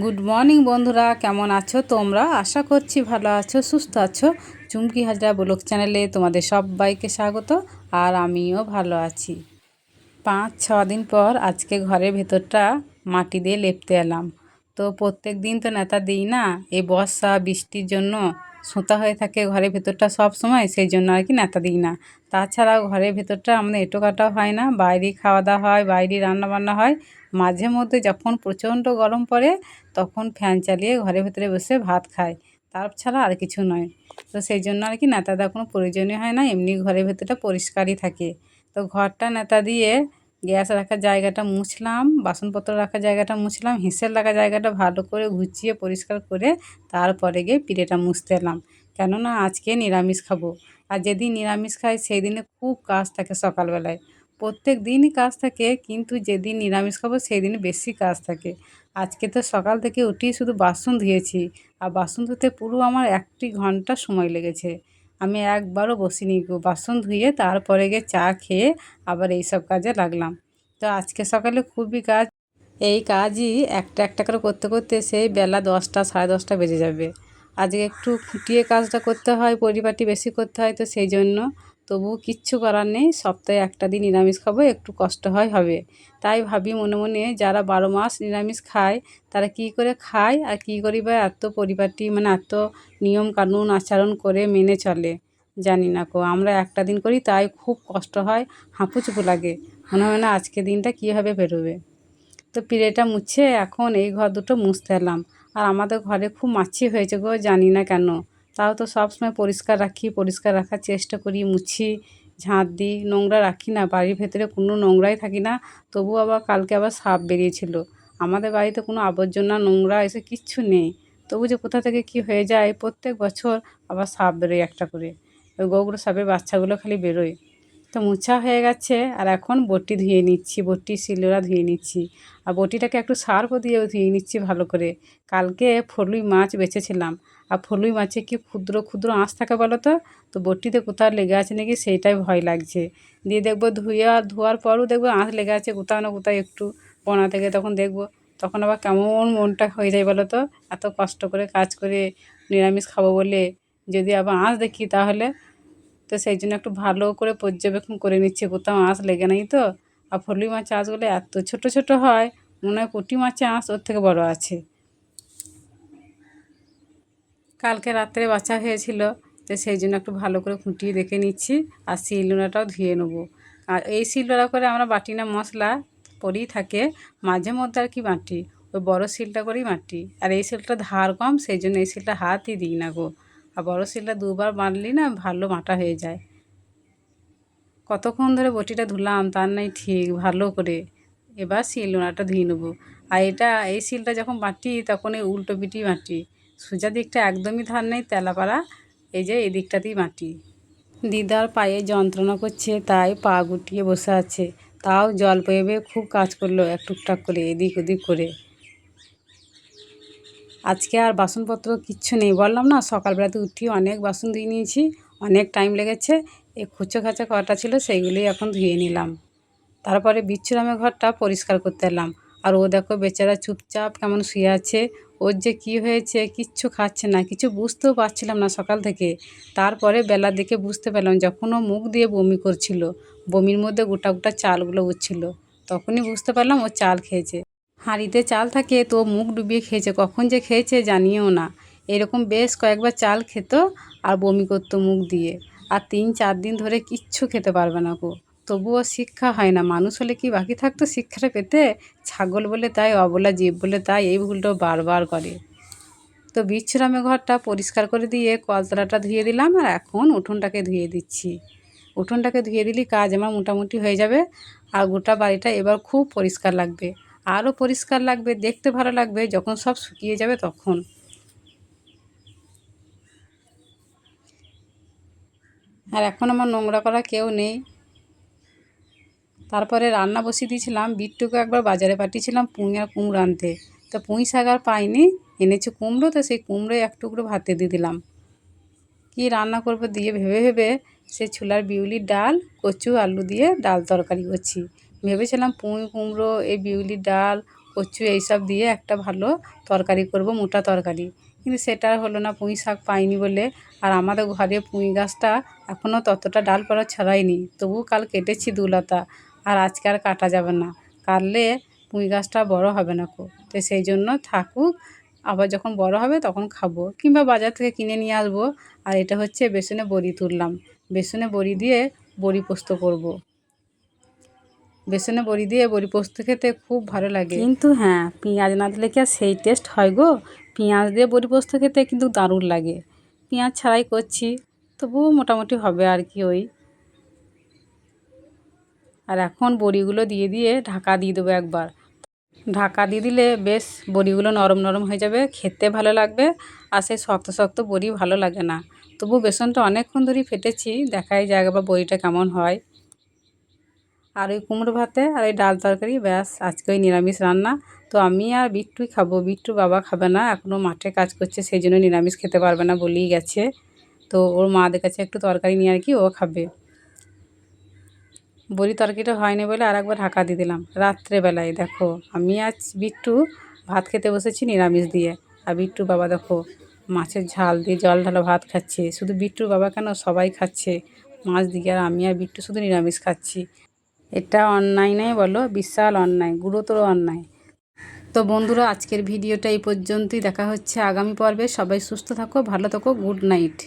Good morning বন্ধুরা। কেমন আছো তোমরা? আশা করছি ভালো আছো, সুস্থ আছো। চুমকি হাজরা ব্লগ চ্যানেলে তোমাদের সবাইকে স্বাগত, আর আমিও ভালো আছি। পাঁচ, ছ দিন পর আজকে ঘরের ভেতরটা মাটি দিয়ে লেপতে এলাম। তো প্রত্যেক দিন তো নেতা দিই না, এই বর্ষা, বৃষ্টির জন্য সোঁতা হয়ে থাকে ঘরের ভেতরটা সব সময়, সেই জন্য আর কি নেতা দিই না। তাছাড়াও ঘরের ভেতরটা আমাদের এঁটো কাটা হয় না, বাইরে খাওয়া দাওয়া হয়, বাইরে রান্না বান্না হয়। মাঝে মধ্যে যখন প্রচণ্ড গরম পড়ে, তখন ফ্যান চালিয়ে ঘরের ভেতরে বসে ভাত খায় তার ছাড়া আর কিছু নয়। তো সেই জন্য আর কি নেতা দেওয়ার কোনো প্রয়োজনই হয় না, এমনি ঘরের ভেতরটা পরিষ্কারই থাকে। তো ঘরটা নেতা দিয়ে গ্যাস রাখার জায়গাটা মুছলাম, বাসনপত্র রাখার জায়গাটা মুছলাম, হিঁসেল রাখার জায়গাটা ভালো করে ঘুচিয়ে পরিষ্কার করে তারপরে গিয়ে পিঠেটা মুছতে এলাম। কেননা আজকে নিরামিষ খাব। আর যেদিন নিরামিষ খাই সেই দিনে খুব কাজ থাকে সকালবেলায়। প্রত্যেক দিনই কাজ থাকে, কিন্তু যেদিন নিরামিষ খাব সেই দিন বেশি কাজ থাকে। আজকে তো সকাল থেকে উঠেই শুধু বাসন ধুয়েছি। আর বাসন ধুতে পুরো আমার একটি ঘণ্টা সময় লেগেছে। আমি একবারও বসিনি গো, বাসন ধুয়ে তারপরে গিয়ে চা খেয়ে আবার এই সব কাজে লাগলাম। তো আজকে সকালে খুবই কাজ, এই কাজই একটা একটা করে করতে করতে সেই বেলা দশটা, সাড়ে দশটা বেজে যাবে। আজকে একটু খুঁটিয়ে কাজটা করতে হয়, পরিপাটি বেশি করতে হয় তো সেই জন্য তবুও কিচ্ছু করার নেই, সপ্তাহে একটা দিন নিরামিষ খাব, একটু কষ্ট হয়, হবে। তাই ভাবি মনে মনে যারা বারো মাস নিরামিষ খায়, তারা কি করে খায় আর কী করি বা এত পরিপাটি মানে এত নিয়ম কানুন আচরণ করে মেনে চলে। জানি না কো আমরা একটা দিন করি, তাই খুব কষ্ট হয়, হাঁপুচুপু লাগে। মনে হয় না আজকে দিনটা কীভাবে বেরোবে। তো পিড়েটা মুছে এখন এই ঘর দুটো মুছতে এলাম। আর আমাদের ঘরে খুব মাছি হয়েছে গো, জানি না কেন। তাও তো সবসময় পরিষ্কার রাখি, পরিষ্কার রাখার চেষ্টা করি, মুছি, ঝাঁট দিই, নোংরা রাখি না, বাড়ির ভেতরে কোনো নোংরাই থাকি না। তবু আবার কালকে আবার সাপ বেরিয়েছিল। আমাদের বাড়িতে কোনো আবর্জনা, নোংরা এসে কিচ্ছু নেই। তবু যে কোথা থেকে কি হয়ে যায়, প্রত্যেক বছর আবার সাপ বেরোয় একটা করে। ওই গোগুলো সাপের বাচ্চাগুলো খালি বেরোয়। তো মোছা হয়ে গেছে, আর এখন বটি ধুয়ে নিচ্ছি বটি শিলোরা ধুয়ে নিচ্ছি। আর বটিটাকে একটু সার্ফও দিয়েও ধুয়ে নিচ্ছি ভালো করে। কালকে ফলুই মাছ বেছেছিলাম। আর ফলুই মাছে কি ক্ষুদ্র ক্ষুদ্র আঁশ থাকে বলো তো? তো বটিতে কোথাও লেগে আছে নাকি সেইটাই ভয় লাগছে। দিয়ে দেখব ধুয়ে ধোয়ার পরও দেখব আঁশ লেগে আছে কোথাও না কোথাও একটু পোনা থেকে তখন দেখব। তখন আবার কেমন মনটা হয়ে যায় বলো তো? এত কষ্ট করে কাজ করে নিরামিষ খাব বলে যদি আবার আঁশ দেখি তাহলে তো সেই জন্য একটু ভালো করে পর্যবেক্ষণ করে নিচ্ছে। কোথাও আঁশ লেগে নেই তো। আর ফলুই মাছ আঁশগুলো এত ছোট ছোট হয়, মনে হয় পুঁটি মাছের আঁশ ওর থেকে বড় আছে। কালকে রাত্রে বাচ্চা হয়েছিল, তো সেই জন্য একটু ভালো করে খুঁটিয়ে দেখে নিচ্ছি। আর শিলনোড়াটাও ধুয়ে নেব। আর এই শিলনোড়া করে আমরা বাটি না মশলা পরেই থাকে, মাঝে মধ্যে আর কি বাটি? ওই বড়ো শিলটা করেই মাটি আর এই শিলটা ধার কম, সেই জন্য এই শিলটা হাতই দিই না গো। আর বড়ো শিলটা দুবার বাঁধলি না, ভালো মাটা হয়ে যায়। কতক্ষণ ধরে বটিটা ধুলাম, তার নাই ঠিক, ভালো করে। এবার শিল নোড়াটা ধুয়ে নেব। আর এটা, এই শিলটা যখন বাটি তখন এই উল্টো পিটি মাটি সোজা দিকটা একদমই ধার নেই, তেলাপাড়া, এই যে এই দিকটাতেই মাটি দিদার পায়ে যন্ত্রণা করছে, তাই পা গুটিয়ে বসে আছে। তাও জল পেয়ে খুব কাজ করল, এক টুকটাক করে, এদিক ওদিক করে। আজকে আর বাসনপত্র কিচ্ছু নেই। বললাম, না, সকালবেলাতে উঠি, অনেক বাসন ধুয়ে নিয়েছি, অনেক টাইম লেগেছে। এই খুচো খাচা কটা ছিল, সেইগুলোই এখন ধুয়ে নিলাম। তারপরে বিচ্ছুরামের ঘরটা পরিষ্কার করতে এলাম। আর ও দেখো, বেচারা চুপচাপ কেমন শুয়ে আছে। ওর যে কী হয়েছে, কিচ্ছু খাচ্ছে না, কিছু বুঝতেও পারছিলাম না সকাল থেকে। তারপরে বেলার দিকে বুঝতে পেলাম, যখন ও মুখ দিয়ে বমি করছিল, বমির মধ্যে গোটা গোটা চালগুলো উঠছিল তখনই বুঝতে পারলাম ও চাল খেয়েছে। হাঁড়িতে চাল থাকে, তো মুখ ডুবিয়ে খেয়েছে। কখন যে খেয়েছে জানিও না। এরকম বেশ কয়েকবার চাল খেত আর বমি করতো মুখ দিয়ে। আর তিন চার দিন ধরে কিচ্ছু খেতে পারবে না গো। তবুও শিক্ষা হয় না। মানুষ হলে কি বাকি থাকতো শিক্ষাটা পেতে? ছাগল বলে তাই, অবলা জীব বলে তাই, এই ভুলটাও বারবার করে। তো বিচ্ছুরামে ঘরটা পরিষ্কার করে দিয়ে কলতলাটা ধুয়ে দিলাম আর এখন উঠোনটাকে ধুয়ে দিচ্ছি। উঠোনটাকে ধুয়ে দিলে কাজ আমার মোটামুটি হয়ে যাবে আর গোটা বাড়িটা এবার খুব পরিষ্কার লাগবে। আরও পরিষ্কার লাগবে, দেখতে ভালো লাগবে, যখন সব শুকিয়ে যাবে তখন। আর এখন আমার নোংরা করা কেউ নেই। তারপরে রান্না বসিয়ে দিয়েছিলাম, বিট্টুকে একবার বাজারে পাঠিয়েছিলাম পুঁই আর কুমড়ো আনতে। তো পুঁই শাক আর পাইনি, এনেছে কুমড়ো, তো সেই কুমড়োই এক টুকরো ভাতে দিয়ে দিলাম। কী রান্না করব দিয়ে ভেবে ভেবে, সে ছোলার বিউলির ডাল, কচু, আলু দিয়ে ডাল তরকারি করছি। ভেবেছিলাম পুঁই, কুমড়ো, এই বিউলির ডাল, কচু এইসব দিয়ে একটা ভালো তরকারি করব, মোটা তরকারি। কিন্তু সেটা হলো না, পুঁই শাক পাইনি বলে। আর আমাদের ঘরে পুঁই গাছটা এখনও ততটা ডাল ডালপালা ছড়ায়নি তবু কাল কেটেছি দুলতা, আর আজকে আর কাটা যাবে না। কাটলে পুঁই গাছটা বড় হবে না কো। তো সেই জন্য থাকুক, আবার যখন বড় হবে তখন খাব। কিংবা বাজার থেকে কিনে নিয়ে আসব। আর এটা হচ্ছে বেসনে বড়ি তুললাম। বেসনে বড়ি দিয়ে বড়ি পোস্ত করব। বেসনে বড়ি দিয়ে বড়ি পোস্ত খেতে খুব ভালো লাগে। কিন্তু হ্যাঁ পেঁয়াজ না দিলে কি আর সেই টেস্ট হয় গো? পেঁয়াজ দিয়ে বড়ি পোস্ত খেতে কিন্তু দারুণ লাগে। পেঁয়াজ ছাড়াই করছি, তবুও মোটামুটি হবে আর কি ওই। আর এখন বড়িগুলো দিয়ে দিয়ে ঢাকা দিয়ে দেবো একবার। ঢাকা দিয়ে দিলে বেশ বড়িগুলো নরম নরম হয়ে যাবে, খেতে ভালো লাগবে আর সেই শক্ত শক্ত বড়ি ভালো লাগে না। তবু বেসনটা অনেকক্ষণ ধরেই ফেটেছি, দেখাই যাক বা বড়িটা কেমন হয়। আর ওই কুমড়ো ভাতে আর ওই ডাল তরকারি, ব্যাস আজকে ওই নিরামিষ রান্না। তো আমি আর বিট্টুই খাব। বিট্টু বাবা খাবে না এখনও মাঠে কাজ করছে সেই জন্য নিরামিষ খেতে পারবে না বলেই গেছে। তো ওর মাদের কাছে একটু তরকারি নিয়ে আর কি, ও খাবে। বড়ি তরকারিটা হয়নি বলে আর একবার ঢাকা দিয়ে দিলাম। রাত্রেবেলায়, দেখো, আমি আজ বিট্টু ভাত খেতে বসেছি নিরামিষ দিয়ে। আর বিট্টু বাবা, দেখো, মাছের ঝাল দিয়ে জল ঢালা ভাত খাচ্ছে। শুধু বিট্টুর বাবা কেন, সবাই খাচ্ছে। মাছ দিয়ে আর আমি আর বিট্টু শুধু নিরামিষ খাচ্ছি। এটা অন্যায় নেই বলো, বিশাল অন্যায়, গুরুতর অন্যায়। তো বন্ধুরা, আজকের ভিডিওটা এই পর্যন্তই। দেখা হচ্ছে আগামী পর্বে। সবাই সুস্থ থাকো, ভালো থাকো, গুড নাইট।